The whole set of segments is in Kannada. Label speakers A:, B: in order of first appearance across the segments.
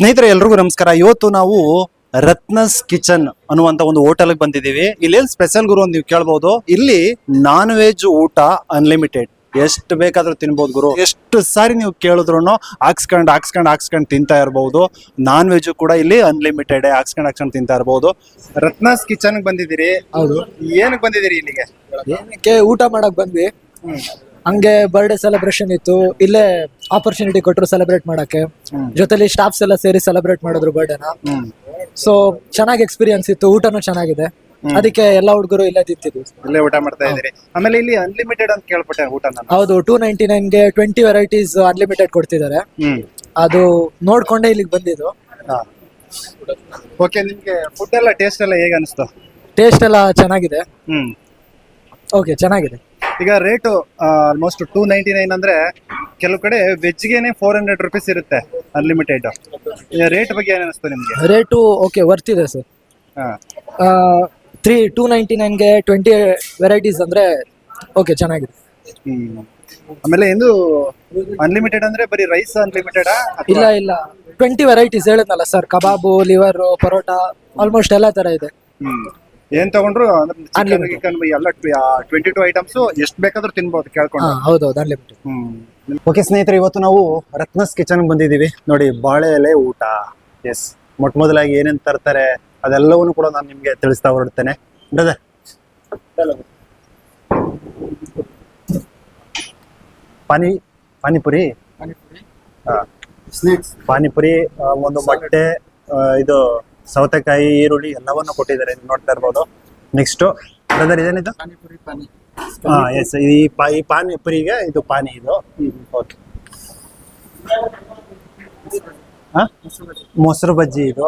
A: ಸ್ನೇಹಿತರೆ ಎಲ್ರಿಗೂ ನಮಸ್ಕಾರ. ಇವತ್ತು ನಾವು ರತ್ನಸ್ ಕಿಚನ್ ಅನ್ನುವಂತ ಒಂದು ಹೋಟೆಲ್ ಬಂದಿದ್ದೀವಿ. ಇಲ್ಲಿ ಏನ್ ಸ್ಪೆಷಲ್ ಗುರು ಅಂತ ನೀವು ಕೇಳ್ಬಹುದು ಇಲ್ಲಿ ನಾನ್ ವೆಜ್ ಊಟ ಅನ್ಲಿಮಿಟೆಡ್ ಎಷ್ಟು ಬೇಕಾದ್ರೂ ತಿನ್ಬೋದು ಗುರು. ಎಷ್ಟು ಸಾರಿ ನೀವು ಕೇಳಿದ್ರು ಹಾಕ್ಸ್ಕೊಂಡು ಹಾಕ್ಸ್ಕೊಂಡು ಹಾಕ್ಸ್ಕೊಂಡು ತಿಂತಾ ಇರಬಹುದು ನಾನ್ ವೆಜ್ ಕೂಡ ಇಲ್ಲಿ ಅನ್ಲಿಮಿಟೆಡ್ ಹಾಕ್ಸ್ಕೊಂಡು ಹಾಕ್ಸ್ಕೊಂಡು ತಿಂತಾ ಇರಬಹುದು ರತ್ನಸ್ ಕಿಚನ್ ಬಂದಿದ್ದೀರಿ.
B: ಹೌದು.
A: ಏನಕ್ಕೆ ಬಂದಿದ್ದೀರಿ ಇಲ್ಲಿಗೆ?
B: ಏನಕ್ಕೆ ಊಟ ಮಾಡಕ್ ಬಂದ್ವಿ. ಹಂಗೆ ಬರ್ಡೇ ಸೆಲೆಬ್ರೇಷನ್ ಇತ್ತು. ಇಲ್ಲೇ ಆಪರ್ಚುನಿಟಿ ಕೊಟ್ಟರು ಸೆಲೆಬ್ರೇಟ್ ಮಾಡಕ್ಕೆ. ಜೊತೆಲಿ ಸ್ಟಾಫ್ಸ್ ಎಲ್ಲ ಸೇರಿ ಸೆಲೆಬ್ರೇಟ್ ಮಾಡಿದ್ರು ಬರ್ಡೇನ ಸೊ ಚೆನ್ನಾಗಿ ಎಕ್ಸ್ಪೀರಿಯನ್ಸ್ ಇತ್ತು. ಊಟನೂ ಚೆನ್ನಾಗಿದೆ. ಅದಕ್ಕೆ ಎಲ್ಲ ಹುಡುಗರು ಇಲ್ಲೇ ತಿಂತಿದ್ವಿ
A: ಇಲ್ಲೇ ಊಟ ಮಾಡ್ತಾ ಇದ್ದೀರಿ. ಆಮೇಲೆ ಇಲ್ಲಿ ಅನ್ಲಿಮಿಟೆಡ್ ಅಂತ ಕೇಳ್ಪಟ್ಟೆ ಊಟ
B: ಹೌದು ಟೂ ನೈಂಟಿ ನೈನ್ಗೆ ಟ್ವೆಂಟಿ ವೆರೈಟೀಸ್ ಅನ್ಲಿಮಿಟೆಡ್ ಕೊಡ್ತಿದ್ದಾರೆ. ಅದು ನೋಡ್ಕೊಂಡೆ ಇಲ್ಲಿಗೆ ಬಂದಿದ್ದು.
A: ಓಕೆ ನಿಮ್ಗೆ ಫುಡ್ ಎಲ್ಲ ಟೇಸ್ಟ್ ಎಲ್ಲ ಹೇಗೆ ಅನಿಸ್ತು?
B: ಟೇಸ್ಟ್ ಎಲ್ಲ ಚೆನ್ನಾಗಿದೆ.
A: ಹ್ಮ್.
B: ಓಕೆ ಚೆನ್ನಾಗಿದೆ.
A: ಈಗ rate almost two ninety nine ಅಂದ್ರೆ ಕೆಲವು ಕಡೆ ವೆಜ್ಗೆನೆ ಫೋರ್ ಹಂಡ್ರೆಡ್ ರುಪೀಸ್ ಇರುತ್ತೆ ಅನ್ಲಿಮಿಟೆಡ್ ರೇಟ್ ಬಗ್ಗೆ ಏನು ಅನಿಸ್ತು ನಿಮಗೆ?
B: ರೇಟು ಓಕೆ ವರ್ತಿದೆ ಸರ್
A: ಹಾಂ.
B: ತ್ರೀ ಟೂ ನೈಂಟಿ ನೈನ್ಗೆ ಟ್ವೆಂಟಿ ವೆರೈಟೀಸ್ ಅಂದರೆ ಓಕೆ ಚೆನ್ನಾಗಿದೆ.
A: ಆಮೇಲೆ ಇಂದು ಅನ್ಲಿಮಿಟೆಡ್ ಅಂದರೆ ಬರೀ ರೈಸ್ ಅನ್ಲಿಮಿಟೆಡಾ
B: ಇಲ್ಲ ಇಲ್ಲ. ಟ್ವೆಂಟಿ ವೆರೈಟೀಸ್ ಹೇಳಿದ್ನಲ್ಲ sir kebab liver paratha almost ಎಲ್ಲ ಥರ ಇದೆ.
A: ಹ್ಮ್. ಏನ್ ತಗೊಂಡ್ರು ಅಂದ್ರೆ
B: Unlimited.
A: ಎಲ್ಲ ಟ್ವೆಂಟಿ ಟು ಐಟಮ್ಸ್ ಎಷ್ಟು ಬೇಕಾದ್ರೂ ತಿನ್ಬೋದು ಕೇಳ್ಕೊಂಡು.
B: ಹೌದೌದು ಅನ್ಲಿಮಿಟೆಡ್
A: ಓಕೆ ಸ್ನೇಹಿತರೆ ಇವತ್ತು ನಾವು ರತ್ನಸ್ ಕಿಚನ್ ಬಂದಿದೀವಿ ನೋಡಿ ಬಾಳೆ ಎಲೆ ಊಟ. ಎಸ್ ಮೊಟ್ಟ ಮೊದಲಾಗಿ ಏನೇನ್ ತರ್ತಾರೆ ಅದೆಲ್ಲವನ್ನು ಕೂಡ ನಾನು ನಿಮ್ಗೆ ತಿಳಿಸ್ತಾ ಹೊರಡ್ತೇನೆ. ಬ್ರದರ್ ಪಾನಿ ಪಾನಿಪುರಿ? ಸ್ನಾಕ್ಸ್ ಪಾನಿಪುರಿ ಆ, ಒಂದು ಮೊಟ್ಟೆ ಆ, ಇದು ಸೌತೆಕಾಯಿ ಈರುಳ್ಳಿ ಎಲ್ಲವನ್ನು ಕೊಟ್ಟಿದ್ದಾರೆ. ನೀವು ನೋಡ್ತಾ ಇರ್ಬೋದು. ನೆಕ್ಸ್ಟ್ ಬ್ರದರ್ ಇದೇನಿದು? ಹಾ ಎಸ್ ಈ ಪಾ ಈ ಪಾನಿಪುರಿಗೆ ಇದು ಪಾನಿ ಇದು. ಓಕೆ ಹಾ? ಮೊಸರು ಬಜ್ಜಿ ಇದು.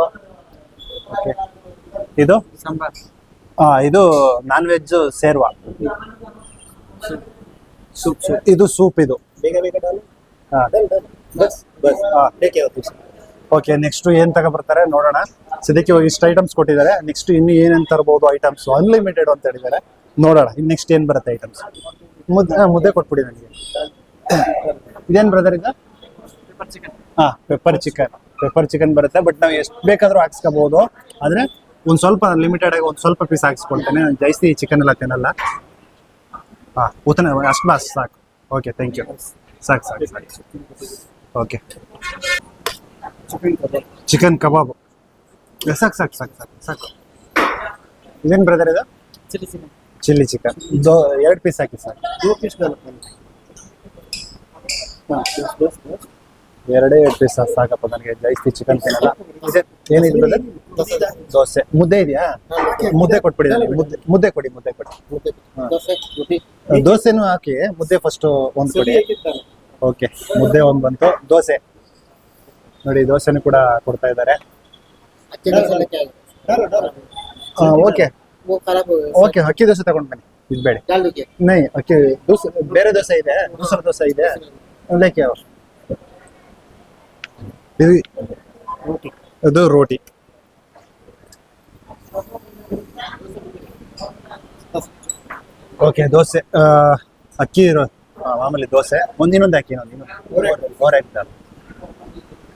A: ಓಕೆ ಇದು? ಹಾ ಇದು ನಾನ್ ವೆಜ್ ಸೇರ್ವಾ. ಸೂಪ್ ಇದು ಸೂಪ್ ಇದು. ಓಕೆ ನೆಕ್ಸ್ಟ್ ಏನ್ ತಗೊಬರ್ತಾರೆ ನೋಡೋಣ. ಸದ್ಯಕ್ಕೆ ಇವಾಗ ಇಷ್ಟು ಐಟಮ್ಸ್ ಕೊಟ್ಟಿದ್ದಾರೆ. ನೆಕ್ಸ್ಟ್ ಇನ್ನು ಏನೇನ್ ತರಬಹುದು ಐಟಮ್ಸ್ ಅನ್ಲಿಮಿಟೆಡ್ ಅಂತ ಹೇಳಿದ್ದಾರೆ. ನೋಡೋಣ ಇನ್ನು ನೆಕ್ಸ್ಟ್ ಏನು ಬರುತ್ತೆ ಐಟಮ್ಸ್ ಮುದ್ದೆ ಮುದ್ದೆ ಕೊಟ್ಬಿಡಿ ನನಗೆ. ಇದೇನು ಬ್ರದರ್ ಇದು? ಹಾ ಪೆಪ್ಪರ್ ಚಿಕನ್ ಪೆಪ್ಪರ್ ಚಿಕನ್ ಬರುತ್ತೆ ಬಟ್ ನಾವು ಎಷ್ಟು ಬೇಕಾದರೂ ಹಾಕ್ಸ್ಕೋಬೋದು. ಆದ್ರೆ ಒಂದು ಸ್ವಲ್ಪ ಲಿಮಿಟೆಡ್ ಆಗಿ ಒಂದ್ ಸ್ವಲ್ಪ ಪೀಸ್ ಹಾಕ್ಸ್ಕೊಳ್ತೇನೆ. ನಾನು ಜಾಸ್ತಿ ಚಿಕನ್ ಎಲ್ಲ ತಿನ್ನಲ್ಲ. ಹಾಂ ಊತನ ಅಷ್ಟು ಬಾಸ್ ಸಾಕು. ಓಕೆ ಥ್ಯಾಂಕ್ ಯು ಸಾಕು ಸಾಕು ಸಾಕು. Okay chicken kebab. ಸಾಕು ಸಾಕು ಸಾಕು ಸಾಕು ಸಾಕು. ಇದೇನು ಬ್ರದರ್ ಇದು? Chilli chicken. ದೋ ಎರಡು ಪೀಸ್ ಹಾಕಿ ಸರ್ ಎರಡೇ ಎರಡು ಪೀಸ್ ಸಾಕಪ್ಪ ನನಗೆ. ಜಾಸ್ತಿ ಚಿಕನ್ ತಿನ್ನಲ್ಲ. ಏನಿದೆ ಬ್ರದರ್ ದೋಸೆ. ಮುದ್ದೆ ಇದೆಯಾ? ಮುದ್ದೆ. ಕೊಟ್ಬಿಡಿ ನನಗೆ. ಮುದ್ದೆ ಮುದ್ದೆ ಕೊಡಿ ಮುದ್ದೆ ಕೊಡಿ. ದೋಸೆನೂ ಹಾಕಿ ಮುದ್ದೆ ಫಸ್ಟು ಒಂದು ಕೊಡಿ. ಓಕೆ ಮುದ್ದೆ ಒಂದು ಬಂತು. ದೋಸೆ. ನೋಡಿ ದೋಸೆನೂ ಕೂಡ ಕೊಡ್ತಾ ಇದ್ದಾರೆ. ಓಕೆ. ಓಕೆ ಅಕ್ಕಿ ದೋಸೆ ತಗೊಂಡ್ ಬನ್ನಿ. ಇದು ಬೇಡ. ನೈ ಅಕ್ಕಿ ದೋಸೆ ಬೇರೆ ದೋಸೆ ಇದೆ ದೂಸರ ದೋಸೆ ಇದೆ. ಲೈಕ್ ಇದು ಅದು ರೋಟಿ. ಓಕೆ ದೋಸೆ ಆ, ಅಕ್ಕಿ ಮಾಮೂಲಿ ದೋಸೆ. ಒಂದಿನೊಂದು ಅಕ್ಕಿ ಇನ್ನೊಂದು ಓರ್ ಹಾಕ್ತಾರೆ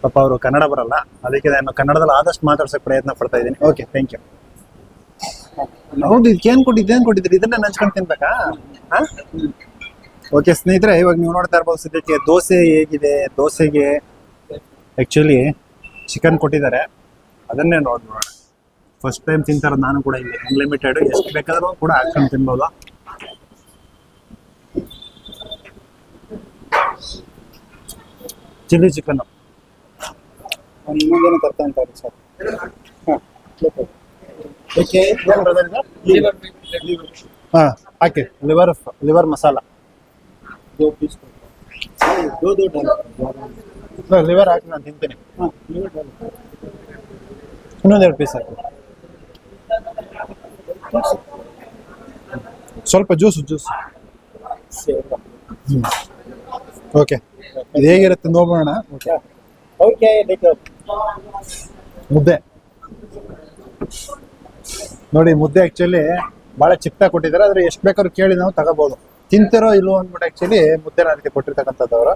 A: ಪಾಪ ಅವರು ಕನ್ನಡ ಬರಲ್ಲ. ಅದಕ್ಕೆ ನಾನು ಕನ್ನಡದಲ್ಲಿ ಆದಷ್ಟು ಮಾತಾಡ್ಸೋಕೆ ಪ್ರಯತ್ನ ಪಡ್ತಾ ಇದ್ದೀನಿ. ಓಕೆ ಥ್ಯಾಂಕ್ ಯು ಹೌದು ಇದಕ್ಕೇನು ಕೊಟ್ಟಿದ್ದು, ಏನು ಕೊಟ್ಟಿದ್ರಿ? ಇದನ್ನ ನಂಚ್ಕೊಂಡು ತಿನ್ಬೇಕಾ? ಓಕೆ ಸ್ನೇಹಿತರೆ, ಇವಾಗ ನೀವು ನೋಡ್ತಾ ಇರ್ಬೋದು ಸದ್ಯಕ್ಕೆ ದೋಸೆ ಹೇಗಿದೆ, ದೋಸೆಗೆ ಆ್ಯಕ್ಚುಲಿ ಚಿಕನ್ ಕೊಟ್ಟಿದ್ದಾರೆ. ಅದನ್ನೇ ನೋಡೋಣ. ಫಸ್ಟ್ ಟೈಮ್ ತಿಂತಾರೆ ನಾನು ಕೂಡ ಇಲ್ಲಿ ಅನ್ಲಿಮಿಟೆಡ್ ಎಷ್ಟು ಬೇಕಾದ್ರೂ ಕೂಡ ಹಾಕ್ಕೊಂಡು ತಿನ್ಬೋದು? ಚಿಲ್ಲಿ ಚಿಕನ್ ಇನ್ನೊಂದೇನೋ ತರ್ತಾ ಅಂತಾರೆ ಸರ್. ಹಾಂ. ಓಕೆ. ಹಾಂ ಹಾಕಿ. ಲಿವರ್ ಲಿವರ್ ಮಸಾಲ ಲಿವರ್ ಹಾಕಿ ನಾನು ತಿಂತೀನಿ. ಇನ್ನೊಂದೆರಡು ಪೀಸ್ ಹಾಕಿ. ಸ್ವಲ್ಪ ಜ್ಯೂಸ್ ಜ್ಯೂಸ್ ಓಕೆ ಇದು ಹೇಗಿರುತ್ತೆ ನೋಡೋಣ. ಓಕೆ. ಮುದ್ದೆ. ನೋಡಿ, ಮುದ್ದೆ ಆಕ್ಚುಲಿ ಬಹಳ ಚಿಕ್ಕ ಕೊಟ್ಟಿದ್ದಾರೆ. ಆದ್ರೆ ಎಷ್ಟು ಬೇಕಾದ್ರೂ ಕೇಳಿ ನಾವು ತಗೋಬೋದು. ತಿಂತಿರೋ ಇಲ್ವೋ ಅಂದ್ಬಿಟ್ಟು ಆಕ್ಚುಲಿ ಮುದ್ದೆನ ಅದಕ್ಕೆ ಕೊಟ್ಟಿರ್ತಕ್ಕಂಥದ್ದು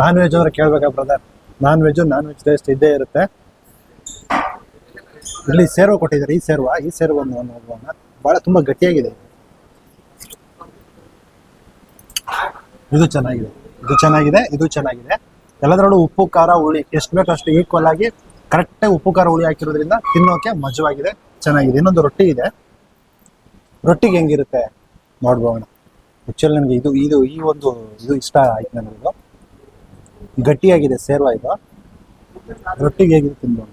A: ನಾನ್ ವೆಜ್ ಅಂದ್ರೆ ಕೇಳ್ಬೇಕಾ brother non veg non veg taste ಇದ್ದೇ ಇರುತ್ತೆ. ಇಲ್ಲಿ ಸೇರ್ವ ಕೊಟ್ಟಿದ್ದಾರೆ. ಈ ಸೇರ್ವ ಈ ಸೇರ್ವ ನೋಡುವಾಗ ಬಹಳ ತುಂಬಾ ಗಟ್ಟಿಯಾಗಿದೆ. ಇದು ಚೆನ್ನಾಗಿದೆ. ಇದು ಚೆನ್ನಾಗಿದೆ ಇದು ಚೆನ್ನಾಗಿದೆ. ಎಲ್ಲದರಲ್ಲೂ ಉಪ್ಪು, ಖಾರ, ಹುಳಿ, ಎಷ್ಟು ಬೇಕು ಅಷ್ಟು ಈಕ್ವಲ್ ಆಗಿ ಕರೆಕ್ಟಾಗಿ ಉಪ್ಪು, ಖಾರ, ಹುಳಿ ಹಾಕಿರೋದ್ರಿಂದ ತಿನ್ನೋಕೆ ಮಜವಾಗಿದೆ, ಚೆನ್ನಾಗಿದೆ. ಇನ್ನೊಂದು ರೊಟ್ಟಿ ಇದೆ. ರೊಟ್ಟಿಗೆ ಹೆಂಗಿರುತ್ತೆ ನೋಡ್ಬೋಣ ಆ್ಯಕ್ಚುಲಿ ನನಗೆ ಇದು ಇದು ಈ ಒಂದು, ಇದು ಇಷ್ಟ ಆಯ್ತು ನನಗಿದು ಗಟ್ಟಿಯಾಗಿದೆ, ಸೇರ್ವ ಇದು. ರೊಟ್ಟಿಗೆ ಹೇಗಿದೆ ತಿನ್ಬೋಣ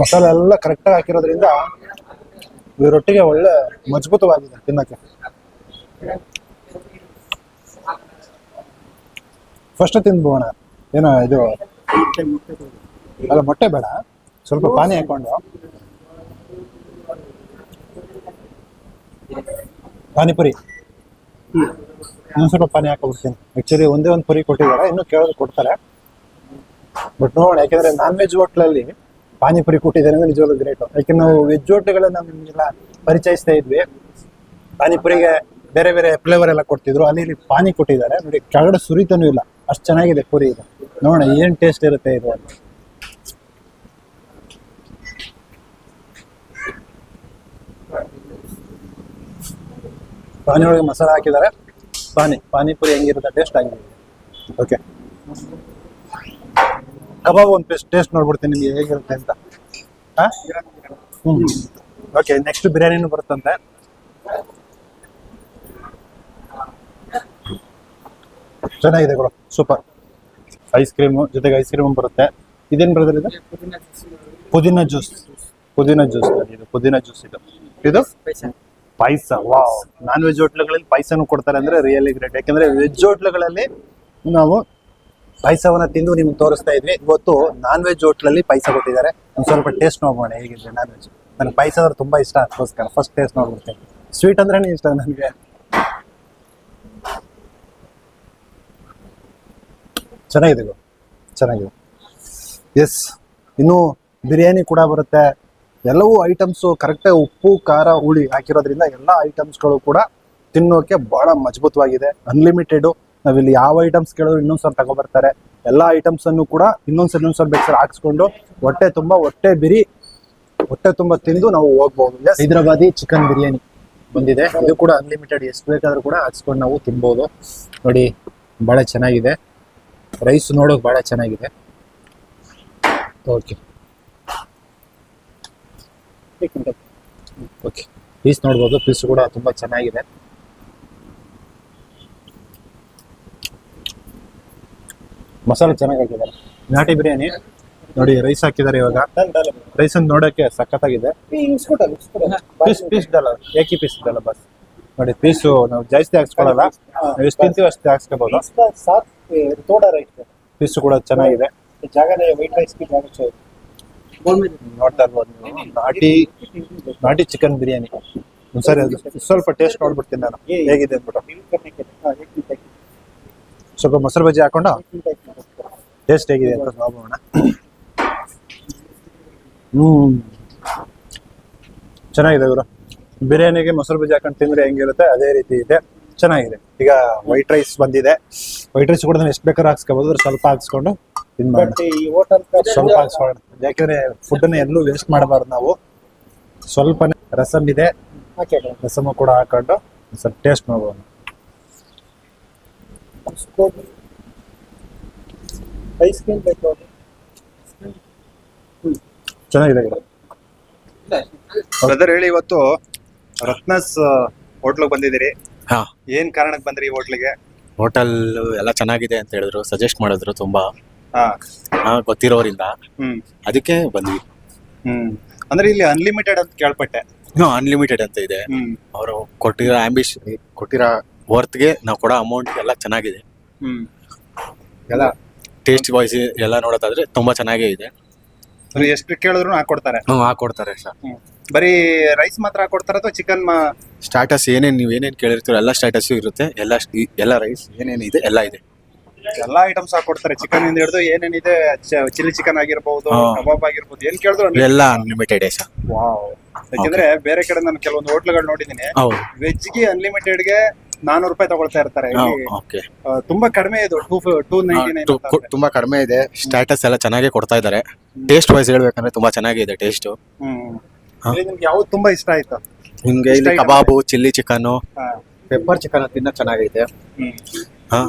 A: ಮಸಾಲೆ ಎಲ್ಲ ಕರೆಕ್ಟಾಗಿ ಹಾಕಿರೋದ್ರಿಂದ ಈ ರೊಟ್ಟಿಗೆ ಒಳ್ಳೆ ಮಜಬೂತವಾಗಿದೆ ತಿನ್ನಕ್ಕೆ. ಫಸ್ಟ್ ತಿನ್ಬೋಣ. ಏನೋ ಇದು, ಅಲ್ಲ, ಮೊಟ್ಟೆ ಬೇಡ. ಸ್ವಲ್ಪ ಪಾನಿ ಹಾಕೊಂಡು. ಪಾನಿಪುರಿ. ಇನ್ನೊಂದು ಸ್ವಲ್ಪ ಪಾನಿ ಹಾಕೊಬಿಡ್ತೀನಿ. ಆಕ್ಚುಲಿ ಒಂದೇ ಒಂದು ಪುರಿ ಕೊಟ್ಟಿದ್ದಾರೆ, ಇನ್ನು ಕೇಳೋದು ಕೊಡ್ತಾರೆ. ಬಟ್ ನೋಡೋಣ, ಯಾಕೆಂದ್ರೆ ನಾನ್ ವೆಜ್ ಹೋಟ್ಲಲ್ಲಿ ಪಾನಿಪುರಿ ಕೊಟ್ಟಿದ್ದಾರೆ ಅಂದ್ರೆ ನಿಜವಾಗ್ಲೂ ಗ್ರೇಟ್ ಯಾಕೆ ನಾವು ವೆಜ್ ಹೋಟೆಲ್ಗಳನ್ನ ನಮಗೆಲ್ಲ ಪರಿಚಯಿಸ್ತಾ ಇದ್ವಿ. ಪಾನಿಪುರಿಗೆ ಬೇರೆ ಬೇರೆ ಫ್ಲೇವರ್ ಎಲ್ಲ ಕೊಡ್ತಿದ್ರು. ಅಲ್ಲಿ ಇಲ್ಲಿ ಪಾನಿ ಕೊಟ್ಟಿದ್ದಾರೆ. ನೋಡಿ, ಕೆಳಗಡೆ ಸುರಿತನು ಇಲ್ಲ. ಅಷ್ಟು ಚೆನ್ನಾಗಿದೆ ಪುರಿ ಇದು. ನೋಡೋಣ, ಏನ್ ಟೇಸ್ಟ್ ಇರುತ್ತೆ ಇದು ಅಂತ. ಪಾನಿ ಒಳಗೆ ಮಸಾಲ ಹಾಕಿದ್ದಾರೆ. ಪಾನಿ ಪಾನಿಪುರಿ ಹೆಂಗಿರುತ್ತೆ ಟೇಸ್ಟ್ ಆಗಿದೆ ಓಕೆ ಕಬಾಬ್ ಒಂದು ಪೀಸ್ ಟೇಸ್ಟ್ ನೋಡ್ಬಿಡ್ತೀನಿ ನಿಮ್ಗೆ ಹೇಗಿರುತ್ತೆ ಅಂತ. ಹ್ಮ್. ಓಕೆ ನೆಕ್ಸ್ಟ್ ಬಿರಿಯಾನಿನೂ ಬರುತ್ತಂತೆ. ಚೆನ್ನಾಗಿದೆ ಗುರು, ಸೂಪರ್. ಐಸ್ ಕ್ರೀಮು ಜೊತೆಗೆ ಐಸ್ ಕ್ರೀಮ್ ಬರುತ್ತೆ. ಇದೇನು ಬ್ರದರ್ ಇದು? ಪುದೀನ ಜ್ಯೂಸ್ ಪುದೀನ ಜ್ಯೂಸ್ ಇದು ಪುದೀನ ಜ್ಯೂಸ್ ಇದು. ಇದು? ಪಾಯಸ, ವಾವ್. ನಾನ್ ವೆಜ್ ಹೋಟ್ಲುಗಳಲ್ಲಿ ಪಾಯಸನೂ ಕೊಡ್ತಾರೆ ಅಂದ್ರೆ ರಿಯಲಿ ಗ್ರೇಟ್ ಯಾಕಂದ್ರೆ ವೆಜ್ ಹೋಟ್ಲುಗಳಲ್ಲಿ ನಾವು ಪಾಯಸವನ್ನ ತಿಂದು ನಿಮ್ಗೆ ತೋರಿಸ್ತಾ ಇದ್ವಿ. ಇವತ್ತು ನಾನ್ ವೆಜ್ ಹೋಟ್ಲಲ್ಲಿ ಪಾಯಸ ಕೊಟ್ಟಿದ್ದಾರೆ. ಒಂದು ಸ್ವಲ್ಪ ಟೇಸ್ಟ್ ನೋಡೋಣ ಹೇಗಿದೆ ನಾನ್ ವೆಜ್ ನನಗೆ ಪಾಯಸ ಅಂದ್ರೆ ತುಂಬಾ ಇಷ್ಟ ಅದಕ್ಕೋಸ್ಕರ ಫಸ್ಟ್ ಟೇಸ್ಟ್ ನೋಡ್ಬಿಡ್ತೇನೆ ಸ್ವೀಟ್ ಅಂದ್ರೆ ಇಷ್ಟ ನನಗೆ. ಚೆನ್ನಾಗಿದೆ ಚೆನ್ನಾಗಿದೆ. ಎಸ್ ಇನ್ನು ಬಿರಿಯಾನಿ ಕೂಡ ಬರುತ್ತೆ. ಎಲ್ಲವೂ ಐಟಮ್ಸು ಕರೆಕ್ಟಾಗಿ ಉಪ್ಪು, ಖಾರ, ಹುಳಿ ಹಾಕಿರೋದ್ರಿಂದ ಎಲ್ಲ ಐಟಮ್ಸ್ಗಳು ಕೂಡ ತಿನ್ನೋಕೆ ಬಹಳ ಮಜಬೂತವಾಗಿದೆ. ಅನ್ಲಿಮಿಟೆಡು ನಾವಿಲ್ಲಿ ಯಾವ ಐಟಮ್ಸ್ ಕೇಳಿದ್ರು ಇನ್ನೊಂದ್ಸಲ ತಗೊಬರ್ತಾರೆ. ಎಲ್ಲ ಐಟಮ್ಸ್ ಅನ್ನು ಕೂಡ ಇನ್ನೊಂದ್ಸಲ ಇನ್ನೊಂದ್ಸಲ ಬೇಕಾದ್ರೆ ಹಾಕ್ಸ್ಕೊಂಡು ಹೊಟ್ಟೆ ತುಂಬಾ ಹೊಟ್ಟೆ ಬಿರಿ ಹೊಟ್ಟೆ ತುಂಬಾ ತಿಂದು ನಾವು ಹೋಗ್ಬಹುದು ಹೈದರಾಬಾದಿ ಚಿಕನ್ ಬಿರಿಯಾನಿ ಬಂದಿದೆ. ಇದು ಕೂಡ ಅನ್ಲಿಮಿಟೆಡ್ ಎಷ್ಟು ಬೇಕಾದ್ರೂ ಕೂಡ ಹಾಕ್ಸ್ಕೊಂಡು ನಾವು ತಿನ್ಬೋದು. ನೋಡಿ ಬಹಳ ಚೆನ್ನಾಗಿದೆ. ರೈಸ್ ನೋಡೋಕೆ ಬಹಳ ಚೆನ್ನಾಗಿದೆ. ಓಕೆ ಓಕೆ ಪೀಸ್ ನೋಡ್ಬೋದು. ಪೀಸ್ ಕೂಡ ತುಂಬಾ ಚೆನ್ನಾಗಿದೆ. ಮಸಾಲೆ ಚೆನ್ನಾಗಿ ಹಾಕಿದ್ದಾರೆ ನಾಟಿ ಬಿರಿಯಾನಿ. ನೋಡಿ ರೈಸ್ ಹಾಕಿದ್ದಾರೆ ಇವಾಗ. ರೈಸ್ ನೋಡಕ್ಕೆ ಸಖತ್ತಾಗಿದೆ. ಪೀಸ್ ಪೀಸ್ ಇದಲ್ಲ ಏಕಿ ಪೀಸ್ ಇದಲ್ಲ ಬಸ್. ನೋಡಿ ಪೀಸು ನಾವು ಜಾಸ್ತಿ ಹಾಕ್ಸ್ಕೊಳ್ಳಲ್ಲ ನಾವು ಎಷ್ಟು ತಿಂತೀವಿ ಅಷ್ಟು ಹಾಕ್ಸ್ಕೋಬಹುದು ಪೀಸು ಕೂಡ ಚೆನ್ನಾಗಿದೆ. ನೋಡ್ತಾ ಇರ್ಬೋದು. ನಾಟಿ ನಾಟಿ ಚಿಕನ್ ಬಿರಿಯಾನಿ. ಒಂದ್ಸರಿ ಅದು ಸ್ವಲ್ಪ ಟೇಸ್ಟ್ ನೋಡ್ಬಿಡ್ತೀನಿ ನಾನು. ಹೇಗಿದೆ ಅಂದ್ಬಿಟ್ಟು. ಸ್ವಲ್ಪ ಮೊಸರು ಬಜ್ಜಿ ಹಾಕೊಂಡು? ಟೇಸ್ಟ್ ಹೇಗಿದೆ ಅಂತ ನೋಡೋಣ ಹ್ಮ್. ಚೆನ್ನಾಗಿದೆ ಗುರು. ಬಿರಿಯಾನಿಗೆ ಮೊಸರು ಬೀಜ ಹಾಕೊಂಡು ತಿಂದ್ರೆ ಹೆಂಗಿರುತ್ತೆ? ಅದೇ ರೀತಿ ಇದೆ. ಚೆನ್ನಾಗಿದೆ. ಈಗ ವೈಟ್ ರೈಸ್ ಬಂದಿದೆ. ವೈಟ್ ರೈಸ್ ಕೂಡ ಎಷ್ಟು ಬೇಕಾದ್ರೂ ಹಾಕ್ಸ್ಕೋಬಹುದು ಅದ್ರ ಸ್ವಲ್ಪ ಹಾಕ್ಸ್ಕೊಂಡು ಸ್ವಲ್ಪ ಹಾಕ್ಸ್ಕೊಳ್ಳೋಣ ಯಾಕಂದ್ರೆ ಫುಡ್ ಅನ್ನ ಎಲ್ಲೂ ವೇಸ್ಟ್ ಮಾಡಬಾರ್ದು ನಾವು. ಸ್ವಲ್ಪ ರಸಮ್ ಇದೆ. ರಸಮ್ ಕೂಡ ಹಾಕೊಂಡು ಸ್ವಲ್ಪ ಟೇಸ್ಟ್ ನೋಡೋಣ
B: ಐಸ್ ಕ್ರೀಮ್ ಬೇಕು?
A: ಚೆನ್ನಾಗಿದೆ.
C: ಬ್ರದರ್ ಹೇಳಿ ಇವತ್ತು ರತ್ನಸ್ ಹೋಟ್ಲಿಗೆ ಬಂದಿದ್ದೀರಿ.
D: ಹಾ.
C: ಏನ್ ಕಾರಣಕ್ಕೆ ಬಂದ್ರಿ ಈ ಹೋಟ್ಲಿಗೆ?
D: ಹೋಟೆಲ್ ಎಲ್ಲ ಚೆನ್ನಾಗಿದೆ ಅಂತ ಹೇಳಿದ್ರು ಸಜೆಸ್ಟ್ ಮಾಡಿದ್ರು ತುಂಬಾ.
C: ಹಾ.
D: ಗೊತ್ತಿರೋರಿಂದ.
C: ಹ್ಮ್.
D: ಅದಕ್ಕೆ ಬಂದ್ವಿ.
C: ಹ್ಮ್. ಅಂದ್ರೆ ಇಲ್ಲಿ ಅನ್ಲಿಮಿಟೆಡ್ ಅಂತ ಕೇಳ್ಪಟ್ಟೆ.
D: ಅನ್ಲಿಮಿಟೆಡ್ ಅಂತ ಇದೆ.
C: ಹ್ಮ್.
D: ಅವರು ಕೊಟ್ಟಿರೋ ಆಂಬಿಷ್ ಕೊಟ್ಟಿರೋ ವರ್ತ್ಗೆ ನಾವು ಕೊಡೋ ಅಮೌಂಟ್ ಎಲ್ಲ ಚೆನ್ನಾಗಿದೆ.
C: ಹ್ಮ್.
D: ಎಲ್ಲ ಟೇಸ್ಟ್ ವಾಯ್ಸ್ ಎಲ್ಲ ನೋಡೋದಾದ್ರೆ ತುಂಬಾ ಚೆನ್ನಾಗೇ ಇದೆ.
C: ಅಂದ್ರೆ ಎಷ್ಟು ಕೇಳಿದ್ರು ಹಾಕೊಡ್ತಾರೆ
D: ಹ್ಞೂ ಹಾಕೊಡ್ತಾರೆ ಸರ್.
C: ಬರೀ ರೈಸ್ ಮಾತ್ರ ಹಾಕೊಡ್ತಾರೆ ಅಥವಾ ಚಿಕನ್
D: ಸ್ಟಾಟಸ್ ಏನೇನು ನೀವು ಏನೇನು ಕೇಳಿರ್ತೀರೋ ಎಲ್ಲ ಸ್ಟಾಟಸ್ ಇರುತ್ತೆ. ಎಲ್ಲ ಎಲ್ಲ ರೈಸ್ ಏನೇನು ಇದೆ ಎಲ್ಲ ಇದೆ.
C: ಎಲ್ಲಾ ಐಟಮ್ಸ್ ಹಾಕೊಡ್ತಾರೆ ಚಿಕನ್ ಇಂದ ಹಿಡಿದು ಏನೇನಿದೆ ಚಿಲ್ಲಿ ಚಿಕನ್ ಆಗಿರ್ಬಹುದು
D: ಹಾ.
C: ಕಬಾಬ್ ಆಗಿರ್ಬೋದು ಏನ್ ಕೇಳಿದ್ರು
D: ಎಲ್ಲ ಅನ್ಲಿಮಿಟೆಡ್ ಸರ್.
C: ವಾವ್ ಯಾಕಂದ್ರೆ ಬೇರೆ ಕಡೆ ನಾನು ಕೆಲವೊಂದು ಹೋಟ್ಲುಗಳು ನೋಡಿದೀನಿ.
D: ಹೌದು.
C: ವೆಜ್ಗೆ ಅನ್ಲಿಮಿಟೆಡ್ಗೆ ನಾನೂರು ರೂಪಾಯಿ ತಗೊಳ್ತಾ ಇರ್ತಾರೆ. ಇಲ್ಲಿ,
D: ಓಕೆ
C: ಆ, ತುಂಬಾ ಕಡಿಮೆ ಇದು ಟೂ ಟೂ ನೈನ್ಟಿ
D: ತುಂಬಾ ಕಡಿಮೆ ಇದೆ. ಸ್ಟಾಟಸ್ ಎಲ್ಲ ಚೆನ್ನಾಗಿ ಕೊಡ್ತಾ ಇದ್ದಾರೆ. ಟೇಸ್ಟ್ ವೈಸ್ ಹೇಳ್ಬೇಕಂದ್ರೆ ತುಂಬಾ ಚೆನ್ನಾಗಿದೆ ಟೇಸ್ಟ್
C: ಹ್ಮ್. ಇಲ್ಲಿ ನಿಮ್ಗೆ ಯಾವ್ದು ತುಂಬಾ ಇಷ್ಟ ಆಯ್ತು?
D: ನಿಮ್ಗೆ ಇಲ್ಲಿ. ಕಬಾಬು ಚಿಲ್ಲಿ ಚಿಕನ್
C: ಹಾ.
D: ಪೆಪ್ಪರ್ ಚಿಕನ್ ತಿನ್ನ ಚೆನ್ನಾಗೈತೆ.
C: ಹ್ಮ್.
D: ಹಾ.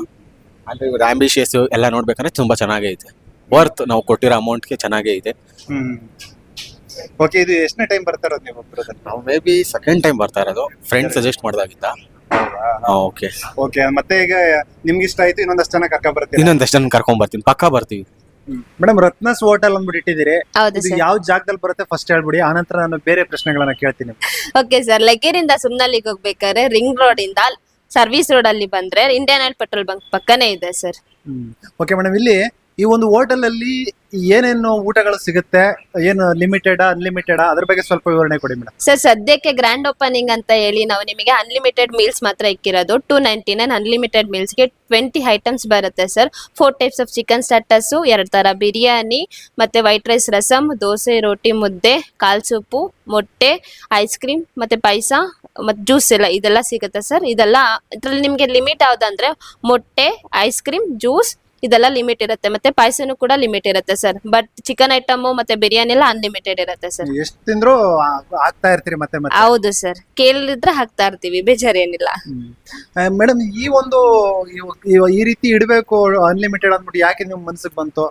D: ಅಂದ್ರೆ ಆಂಬಿಷಿಯಸ್ ಎಲ್ಲ ನೋಡ್ಬೇಕಂದ್ರೆ ತುಂಬಾ ಚೆನ್ನಾಗೈತೆ. ವರ್ತ್ ನಾವು ಕೊಟ್ಟಿರೋ ಅಮೌಂಟ್ಗೆ ಚೆನ್ನಾಗೇ ಇದೆ
C: ಹ್ಮ್. ಓಕೆ ಇದು ಎಷ್ಟನೇ ಟೈಮ್ ಬರ್ತಾ ಇರೋದು ನೀವು?
D: ನಾವು ಮೇ ಬಿ ಸೆಕೆಂಡ್ ಟೈಮ್ ಬರ್ತಾ ಇರೋದು. ಫ್ರೆಂಡ್ ಸಜೆಸ್ಟ್ ಮಾಡ್ದಾಗಿದ್ದ ಓಕೆ
C: ಓಕೆ ಮತ್ತೆ ಈಗ ನಿಮ್ಗೆ ಇಷ್ಟ ಆಯ್ತು ಇನ್ನೊಂದಷ್ಟು ಜನ ಕರ್ಕೊಂಡ್ ಬರ್ತೀನಿ
D: ಇನ್ನೊಂದಷ್ಟು ಜನ ಕರ್ಕೊಂಡ್ ಬರ್ತೀನಿ. ಪಕ್ಕಾ ಬರ್ತೀವಿ.
A: ಮೇಡಮ್ ರತ್ನಸ್ ಹೋಟೆಲ್ ಅಂದ್ಬಿಟ್ಟು ಇಟ್ಟಿದ್ದೀರಿ
E: ಹೌದು
A: ಇದು
E: ಸರ್
A: ಯಾವ ಜಾಗದಲ್ಲಿ ಬರುತ್ತೆ ಫಸ್ಟ್ ಹೇಳ್ಬಿಡಿ. ಆನಂತರ ನಾನು ಬೇರೆ ಪ್ರಶ್ನೆಗಳನ್ನ ಕೇಳ್ತೀನಿ.
E: ಓಕೆ ಸರ್ ಲಗೇರಿಂದ ಸುಮ್ನಲ್ಲಿಗೆ ಹೋಗ್ಬೇಕಾದ್ರೆ ರಿಂಗ್ ರೋಡ್ ಇಂದ ಸರ್ವಿಸ್ ರೋಡ್ ಅಲ್ಲಿ ಬಂದ್ರೆ ಇಂಡಿಯನ್ ಆಯಿಲ್ ಪೆಟ್ರೋಲ್ ಬಂಕ್ ಪಕ್ಕನೇ ಇದೆ ಸರ್
A: ಓಕೆ ಮೇಡಮ್ ಇಲ್ಲಿ ಈ ಒಂದು ಹೋಟೆಲ್ ಅಲ್ಲಿ ಏನೇನು ಊಟಗಳು ಸಿಗುತ್ತೆ? ಏನು ಲಿಮಿಟೆಡ್ ಅನ್ಲಿಮಿಟೆಡ್ ಅದ್ರ ಬಗ್ಗೆ ಸ್ವಲ್ಪ ವಿವರಣೆ ಕೊಡಿ ಮೇಡಮ್
E: ಸರ್, ಸದ್ಯಕ್ಕೆ ಗ್ರ್ಯಾಂಡ್ ಓಪನಿಂಗ್ ಅಂತ ಹೇಳಿ ನಾವು ನಿಮಗೆ ಅನ್ಲಿಮಿಟೆಡ್ ಮೀಲ್ಸ್ ಮಾತ್ರ ಇಕ್ಕಿರೋದು. ಟೂ ನೈಂಟಿ ನೈನ್ ಅನ್ಲಿಮಿಟೆಡ್ ಮೀಲ್ಸ್ಗೆ ಟ್ವೆಂಟಿ ಐಟಮ್ಸ್ ಬರುತ್ತೆ sir. Four types of chicken ಸ್ಟಾಟಸ್ಸು ಎರಡು ಥರ ಬಿರಿಯಾನಿ, ಮತ್ತೆ ವೈಟ್ ರೈಸ್ ರಸಮ್ ದೋಸೆ, ರೋಟಿ, ಮುದ್ದೆ, ಕಾಲ್ ಸೂಪು, ಮೊಟ್ಟೆ ಐಸ್ ಕ್ರೀಮ್ ಮತ್ತೆ ಪಾಯಸ ಮತ್ತೆ ಜ್ಯೂಸ್ ಎಲ್ಲ ಇದೆಲ್ಲ ಸಿಗುತ್ತೆ ಸರ್. ಇದೆಲ್ಲ ಇದ್ರಲ್ಲಿ ನಿಮಗೆ ಲಿಮಿಟ್ ಯಾವುದಂದ್ರೆ ಮೊಟ್ಟೆ ಐಸ್ ಕ್ರೀಮ್ ಜ್ಯೂಸ್ ಇದೆಲ್ಲ ಲಿಮಿಟ್ ಇರುತ್ತೆ. ಮತ್ತೆ ಪಾಯ್ಸನು ಕೂಡ ಲಿಮಿಟ್ ಇರುತ್ತೆ ಸರ್ ಬಟ್ ಚಿಕನ್ ಐಟಮ್ ಮತ್ತೆ ಬಿರಿಯಾನಿ ಎಲ್ಲ ಅನ್ಲಿಮಿಟೆಡ್ ಇರುತ್ತೆ ಸರ್
A: ಎಷ್ಟು ತಿಂದ್ರು ಆಗ್ತಾ ಇರ್ತೀರಿ ಮತ್ತೆ ಮತ್ತೆ?
E: ಹೌದು ಸರ್ ಕೇಳಿದ್ರೆ ಹಾಕ್ತಾ ಇರ್ತೀವಿ. ಬೇಜಾರೇನಿಲ್ಲ.
A: ಮೇಡಮ್ ಈ ಒಂದು ಈ ರೀತಿ ಇಡಬೇಕು ಅನ್ಲಿಮಿಟೆಡ್ ಅಂದ್ಬಿಟ್ಟು ಯಾಕೆ ನಿಮ್ ಮನ್ಸಿಗೆ ಬಂತು?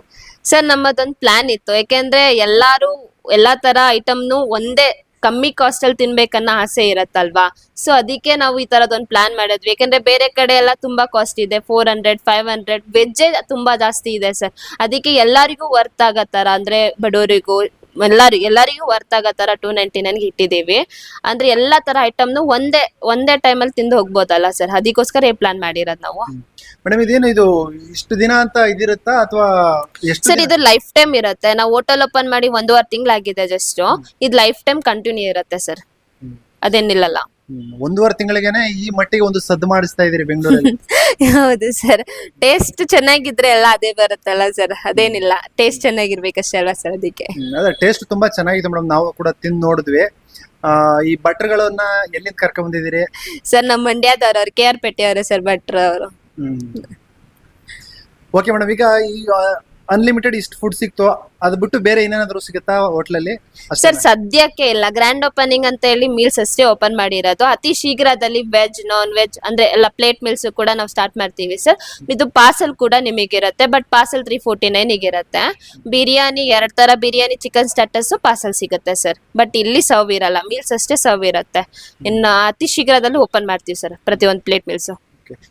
E: ಸರ್ ನಮ್ಮದೊಂದು ಪ್ಲಾನ್ ಇತ್ತು. ಯಾಕೆಂದ್ರೆ ಎಲ್ಲಾರು ಎಲ್ಲಾ ತರ ಐಟಮ್ನು ಒಂದೇ ಕಮ್ಮಿ ಕಾಸ್ಟ್ ಅಲ್ಲಿ ತಿನ್ಬೇಕನ್ನೋ ಆಸೆ ಇರತ್ತಲ್ವಾ? ಸೊ ಅದಕ್ಕೆ ನಾವು ಈ ತರದೊಂದು ಪ್ಲಾನ್ ಮಾಡಿದ್ವಿ. ಯಾಕಂದ್ರೆ ಬೇರೆ ಕಡೆ ಎಲ್ಲ ತುಂಬಾ ಕಾಸ್ಟ್ ಇದೆ. ಫೋರ್ ಹಂಡ್ರೆಡ್ ಫೈವ್ ಹಂಡ್ರೆಡ್ ವೆಜ್ಜೇ ತುಂಬಾ ಜಾಸ್ತಿ ಇದೆ ಸರ್. ಅದಕ್ಕೆ ಎಲ್ಲರಿಗೂ ವರ್ತ್ ಆಗೋ ತರ ಅಂದ್ರೆ ಬಡವರಿಗೂ ಎಲ್ಲರಿಗೂ ಎಲ್ಲರಿಗೂ ವರ್ತ್ ಆಗೋ ತರ ಟೂ ನೈಂಟಿ ನೈನ್ಗೆ ಇಟ್ಟಿದ್ದೀವಿ. ಅಂದ್ರೆ ಎಲ್ಲಾ ತರ ಐಟಮ್ನು ಒಂದೇ ಒಂದೇ ಟೈಮಲ್ಲಿ ತಿಂದು ಹೋಗ್ಬೋದಲ್ಲ ಸರ್ ಅದಕ್ಕೋಸ್ಕರ ಈ ಪ್ಲಾನ್ ಮಾಡಿರೋದು ನಾವು.
A: ಮೇಡಮ್ ಇದೇನು ಇದು ಇಷ್ಟು ದಿನ ಅಂತ ಇದಿರುತ್ತಾ ಅಥವಾ ಎಷ್ಟು
E: ಸರ್ ಇದು ಲೈಫ್ ಟೈಮ್ ಇರುತ್ತೆ. ನಾವು ಹೋಟೆಲ್ ಓಪನ್ ಮಾಡಿ ಒಂದೂವರೆ ತಿಂಗಳಾಗಿದೆ ಜಸ್ಟ್ ಇದು ಲೈಫ್ ಟೈಮ್ ಕಂಟಿನ್ಯೂ ಇರುತ್ತೆ ಸರ್. ಅದೇನಿಲ್ಲಲ್ಲ.
A: ಒಂದೂವರೆ ತಿಂಗಳಿಗೆನೆ ಈ ಮಟ್ಟಿಗೆ ಒಂದು ಸದ್ದು ಮಾಡಿಸ್ತಾ ಇದೀರಿ ಬೆಂಗಳೂರಲ್ಲಿ.
E: ಹೌದು ಸರ್. ಟೇಸ್ಟ್ ಚೆನ್ನಾಗಿದ್ರೆ ಎಲ್ಲ ಅದೇ ಬರುತ್ತಲ್ಲ ಸರ್. ಅದೇನಿಲ್ಲ. ಟೇಸ್ಟ್ ಚೆನ್ನಾಗಿರ್ಬೇಕಷ್ಟೇ ಅಲ್ವಾ ಸರ್ ಅದಕ್ಕೆ?
A: ಹ್ಮ್, ಅದೇ ಟೇಸ್ಟ್ ತುಂಬಾ ಚೆನ್ನಾಗಿದೆ ಮೇಡಮ್ ನಾವು ಕೂಡ ತಿಂದು ನೋಡಿದ್ವಿ. ಆ, ಈ ಭಟ್ರುಗಳನ್ನ ಎಲ್ಲಿಂದ ಕರ್ಕೊಂಡ್ ಬಂದಿದ್ದೀರಿ?
E: ಸರ್ ನಮ್ಮ ಮಂಡ್ಯದವ್ರು ಅವ್ರು ಕೆ ಆರ್ ಪೇಟೆ ಅವರು ಸರ್ ಭಟ್ರು ಅವರು.
A: ಓಕೆ ಮೇಡಮ್ ಈಗ ಈ ಅನ್ಲಿಮಿಟೆಡ್ ಇಷ್ಟು ಫುಡ್ ಸಿಕ್ತು ಅದ್ ಬಿಟ್ಟು ಬೇರೆ ಏನೇನಾದ್ರು ಸಿಗುತ್ತಾ ಹೋಟ್ಲಲ್ಲಿ
E: ಸರ್ ಸದ್ಯಕ್ಕೆ ಇಲ್ಲ. ಗ್ರ್ಯಾಂಡ್ ಓಪನಿಂಗ್ ಅಂತ ಹೇಳಿ ಮೀಲ್ಸ್ ಅಷ್ಟೇ ಓಪನ್ ಮಾಡಿರೋದು. ಅತಿ ಶೀಘ್ರದಲ್ಲಿ ವೆಜ್ ನಾನ್ ವೆಜ್ ಅಂದ್ರೆ ಎಲ್ಲ ಪ್ಲೇಟ್ ಮೀಲ್ಸ್ ಕೂಡ ನಾವು ಸ್ಟಾರ್ಟ್ ಮಾಡ್ತೀವಿ ಸರ್ ಇದು ಪಾರ್ಸಲ್ ಕೂಡ ನಿಮಗಿರುತ್ತೆ but parcel three forty nine ಇರುತ್ತೆ ಬಿರಿಯಾನಿ ಎರಡ್ ತರ ಬಿರಿಯಾನಿ ಚಿಕನ್ ಸ್ಟಾರ್ಟರ್ಸ್ ಪಾರ್ಸಲ್ ಸಿಗುತ್ತೆ ಸರ್ ಬಟ್ ಇಲ್ಲಿ ಸರ್ವ್ ಇರಲ್ಲ. ಮೀಲ್ಸ್ ಅಷ್ಟೇ ಸರ್ವ್ ಇರುತ್ತೆ. ಇನ್ನು ಅತಿ ಶೀಘ್ರದಲ್ಲಿ ಓಪನ್ ಮಾಡ್ತೀವಿ ಸರ್ ಪ್ರತಿಯೊಂದು ಪ್ಲೇಟ್ ಮೀಲ್ಸ್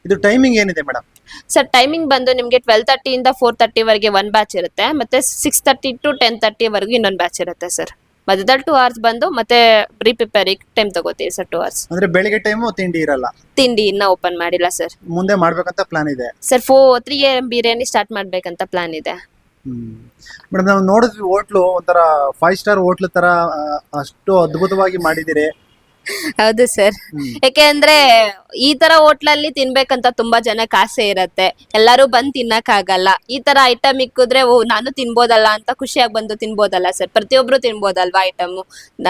A: ಇದು ಟೈಮಿಂಗ್ ಏನಿದೆ ಮೇಡಮ್
E: ಸರ್ ಟೈಮಿಂಗ್ ಬಂದು ನಿಮಗೆ ಟ್ವೆಲ್ ತರ್ಟಿಯಿಂದ ಫೋರ್ ತರ್ಟಿವರೆಗೆ ಒನ್ ಬ್ಯಾಚ್ ಇರುತ್ತೆ ಮತ್ತೆ ಸಿಕ್ಸ್ ತರ್ಟಿ ಟು ಟೆನ್ ತರ್ಟಿವರೆಗೂ ಇನ್ನೊಂದು ಬ್ಯಾಚ್ ಇರುತ್ತೆ ಸರ್. ಮಧ್ಯದಲ್ಲಿ ಟೂ ಅವರ್ಸ್ ಬಂದು ಮತ್ತೆ ಪ್ರೀ ಪ್ರಿಪೇರ್ ಟೈಮ್ ತಗೋತೀವಿ ಸರ್ ಟೂ ಅವರ್ಸ್
A: ಅಂದ್ರೆ ಬೆಳಿಗ್ಗೆ ಟೈಮ್ ತಿಂಡಿ ಇರಲ್ಲ?
E: ತಿಂಡಿ ಇನ್ನ ಓಪನ್ ಮಾಡಿಲ್ಲ ಸರ್.
A: ಮುಂದೆ ಮಾಡ್ಬೇಕಂತ ಪ್ಲಾನ್ ಇದೆ?
E: Sir four three biryani start ಮಾಡ್ಬೇಕಂತ ಪ್ಲಾನ್ ಇದೆ.
A: ಮೇಡಮ್ ನಾವು ನೋಡಿದ್ವಿ ಹೋಟ್ಲು ಒಂಥರ ಫೈವ್ ಸ್ಟಾರ್ ಹೋಟ್ಲ್ ತರ ಅಷ್ಟು ಅದ್ಭುತವಾಗಿ ಮಾಡಿದಿರಿ
E: ಹೌದು ಸರ್. ಯಾಕೆಂದ್ರೆ ಈ ತರ ಹೋಟ್ಲಲ್ಲಿ ತಿನ್ಬೇಕಂತ ತುಂಬಾ ಜನಕ್ಕೆ ಆಸೆ ಇರತ್ತೆ. ಎಲ್ಲರೂ ಬಂದ್ ತಿನ್ನಕ್ ಆಗಲ್ಲ ಈ ತರ ಐಟಮ್ ಇಕ್ಕಿದ್ರೆ ಓ ನಾನು ತಿನ್ಬೋದಲ್ಲ ಅಂತ ಖುಷಿಯಾಗಿ ಬಂದು ತಿನ್ಬೋದಲ್ಲ ಸರ್. ಪ್ರತಿಯೊಬ್ರು ತಿನ್ಬೋದಲ್ವಾ ಐಟಮ್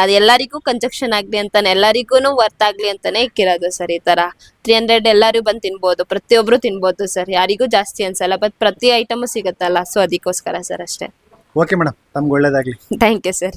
E: ಅದು ಎಲ್ಲರಿಗೂ ಕಂಜಕ್ಷನ್ ಆಗ್ಲಿ ಅಂತಾನೆ ಎಲ್ಲರಿಗೂ ವರ್ತ್ ಆಗ್ಲಿ ಅಂತಾನೆ ಇಕ್ಕಿರೋದು ಸರ್ ಈ ತರ. ತ್ರೀ ಹಂಡ್ರೆಡ್ ಎಲ್ಲರೂ ಬಂದು ತಿನ್ಬೋದು ಪ್ರತಿಯೊಬ್ರು ತಿನ್ಬೋದು ಸರ್. ಯಾರಿಗೂ ಜಾಸ್ತಿ ಅನ್ಸಲ್ಲ ಬಟ್ ಪ್ರತಿ ಐಟಮ್ ಸಿಗುತ್ತಲ್ಲ ಸೊ ಅದಕ್ಕೋಸ್ಕರ ಸರ್ ಅಷ್ಟೇ.
A: ಓಕೆ ಮೇಡಮ್ ತಮ್ಗೆ ಒಳ್ಳೇದಾಗ್ಲಿ.
E: Thank you sir